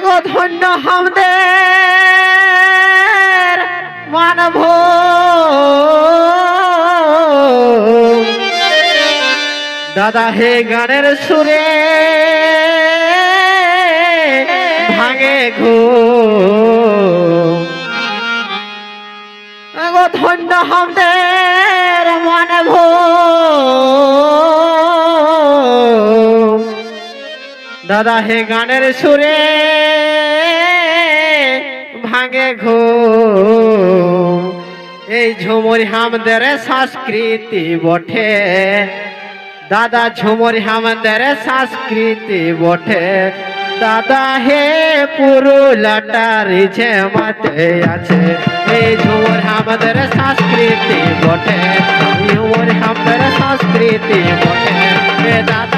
গো ধন্য হামদের মানভ দাদা হে গানের সুরে ভাঙে ঘো গো ধন্য হামদের মানভ দাদা, হে গানের সুরে ভাঙে ঘো এই ঝুমুর হামদের সংস্কৃতি বটে। দাদা, ঝুমুর হামদের সংস্কৃতি বটে। দাদা, হে পুরুলাটার যে মাতে আছে। এই ঝুমুর হামদের সংস্কৃতি বটে। ঝুমুর হামদের সংস্কৃতি এ দাদা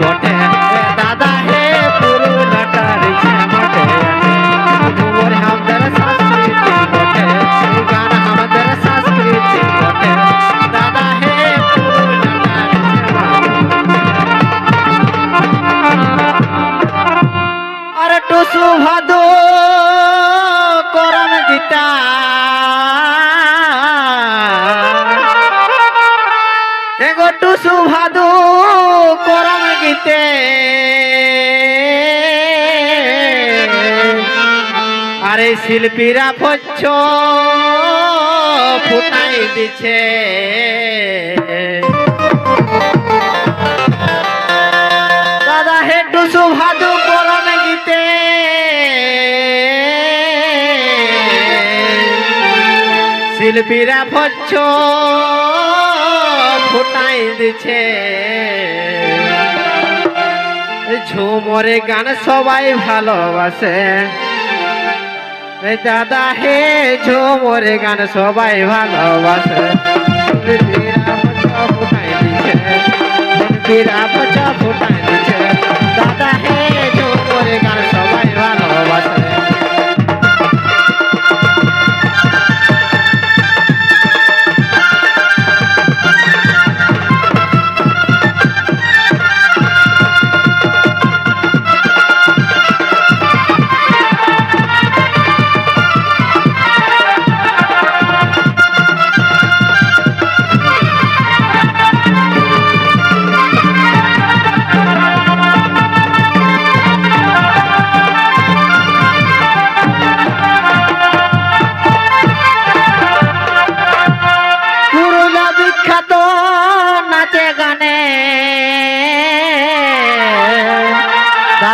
বটে গীতে আরে শিল্পীরা পচ্ছ ফুটাই দিছে। দাদা হে টুসু ভাদু করম গীতে। শিল্পীরা ভচ্ছ ফুটাই দিছে। ঝুমরে গান সবাই ভালোবাসে। দাদা হে ঝুমরে গান সবাই ভালোবাসে।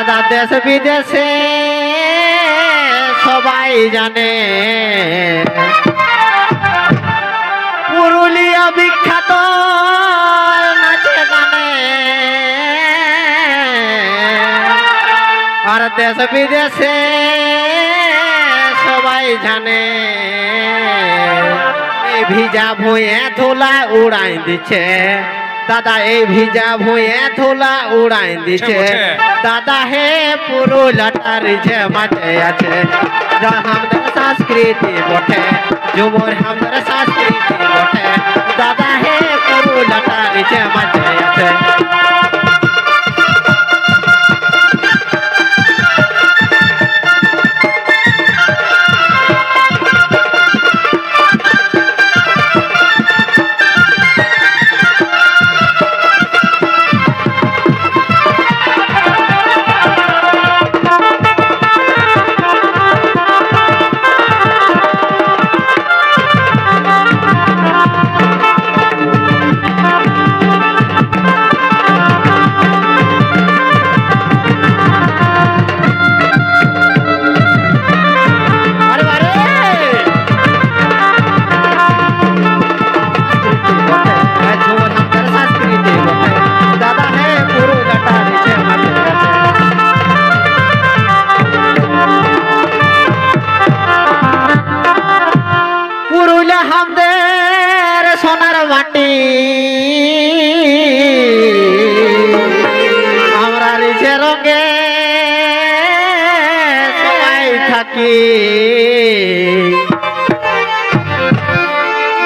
দাদা দেশ বিদেশে সবাই জানে। পুরুলিয়া বিখ্যাত নাচে গানে। আর দেশ, বিদেশে সবাই জানে। ভিজা ভুঁয়ে ধুলা উড়াই দিচ্ছে। দাদা এই ভিজা ভুঁয়ে ধুলা উড়াই দিছে। দাদা হে পুরো লটার যে মাঠে আছে। আমাদের সংস্কৃতি বটে যুবর আমাদের সংস্কৃতি বটে। দাদা হে পুরো লটার যে মাঠে আছে।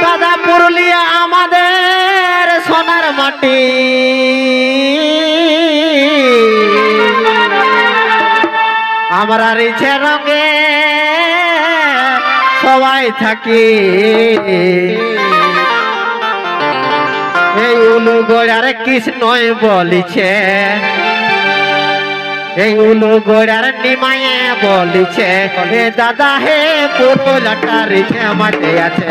দাদা পুরুলিয়া আমাদের সোনার মাটি। আমরা রিছে রঙে সবাই থাকি। এই উলু গোড়ার কৃষ্ণই বলিছে এই উলু গোড়ার নিমায়ে বলিছে, এ দাদা, হে পুরো লটারিছে মাঠে আছে।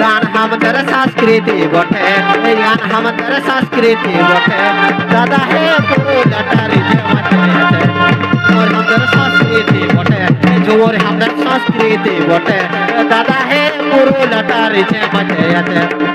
গান আমাদের সংস্কৃতি বটে, এই গান আমাদের সংস্কৃতি বটে। দাদা, হে পুরো লটারিছে মাঠে আছে। और আমাদের সংস্কৃতি বটে জোর আমাদের সংস্কৃতি বটে। দাদা, হে পুরো লটারিছে মাঠে আছে।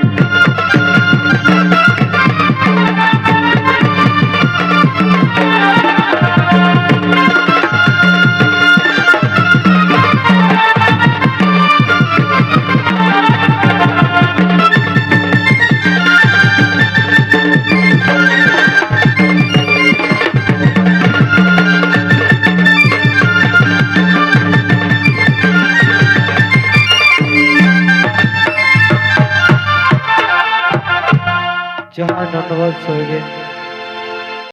आठ वर्ष हो गए